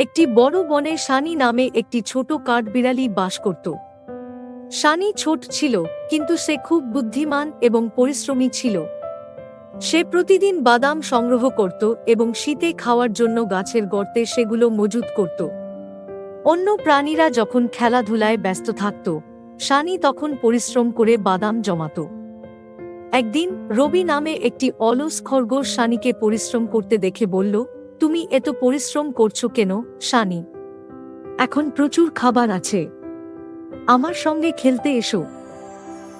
একটি বড় বনে সানি নামে একটি ছোট কাঠবিড়ালি বাস করত। সানি ছোট ছিল, কিন্তু সে খুব বুদ্ধিমান এবং পরিশ্রমী ছিল। সে প্রতিদিন বাদাম সংগ্রহ করত এবং শীতে খাওয়ার জন্য গাছের গর্তে সেগুলো মজুত করত। অন্য প্রাণীরা যখন খেলাধুলায় ব্যস্ত থাকত সানি তখন পরিশ্রম করে বাদাম জমাত। একদিন রবি নামে একটি অলস খরগোশ সানিকে পরিশ্রম করতে দেখে বলল তুমি এত পরিশ্রম করছ কেন, শানি? এখন প্রচুর খাবার আছে। আমার সঙ্গে খেলতে এসো।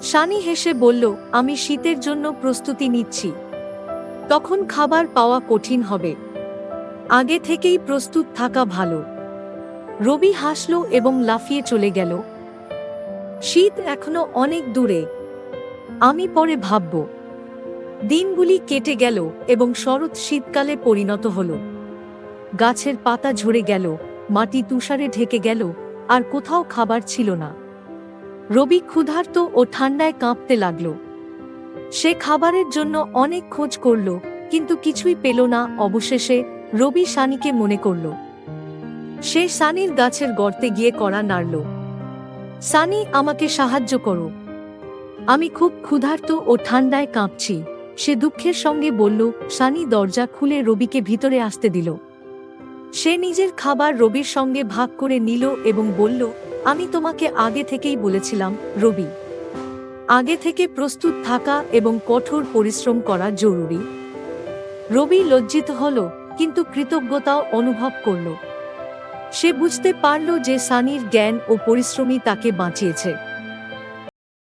সানি হেসে বলল, আমি শীতের জন্য প্রস্তুতি নিচ্ছি। তখন খাবার পাওয়া কঠিন হবে। আগে থেকেই প্রস্তুত থাকা ভালো। রবি হাসল এবং লাফিয়ে চলে গেল। শীত এখনও অনেক দূরে। আমি পরে ভাবব। দিনগুলি কেটে গেল এবং শরৎ শীতকালে পরিণত হল। গাছের পাতা ঝরে গেল, মাটি তুষারে ঢেকে গেল, আর কোথাও খাবার ছিল না। রবি ক্ষুধার্ত ও ঠান্ডায় কাঁপতে লাগল। সে খাবারের জন্য অনেক খোঁজ করল, কিন্তু কিছুই পেল না। অবশেষে রবি সানিকে মনে করল। সে সানির গাছের গর্তে গিয়ে কড়া নাড়ল। সানি, আমাকে সাহায্য করো। আমি খুব ক্ষুধার্ত ও ঠান্ডায় কাঁপছি। সে দুঃখের সঙ্গে বলল, সানি দরজা খুলে রবিকে ভিতরে আসতে দিল। সে নিজের খাবার রবির সঙ্গে ভাগ করে নিল এবং বলল, আমি তোমাকে আগে থেকেই বলেছিলাম, রবি। আগে থেকে প্রস্তুত থাকা এবং কঠোর পরিশ্রম করা জরুরি। রবি লজ্জিত হল, কিন্তু কৃতজ্ঞতাও অনুভব করল। সে বুঝতে পারল যে সানির জ্ঞান ও পরিশ্রমী তাকে বাঁচিয়েছে।